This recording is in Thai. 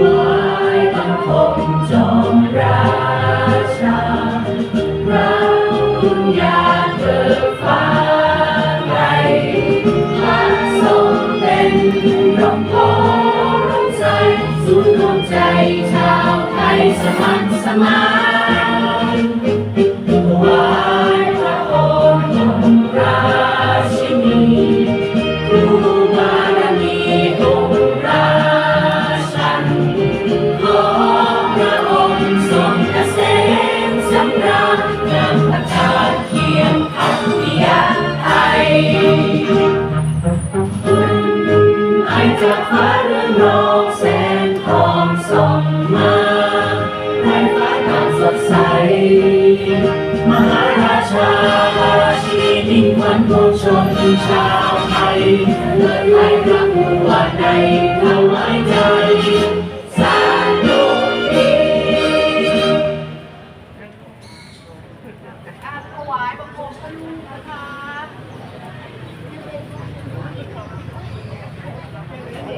วายคมจอมราชาพระบุญญาเกิดฟ้าไกลพระทรงเป็นร่มโพร่มใสศูนย์รวมใจชาวไทยสมันสมา จากฟ้าเรืองรองแสงทองส่องมาให้ฟ้าต่างสดใส มหาราชาราชินีมิ่งขวัญผู้ชมชาวไทยเลื่อนไหลพระอุวัดในถวายใจถวายบังคมพระ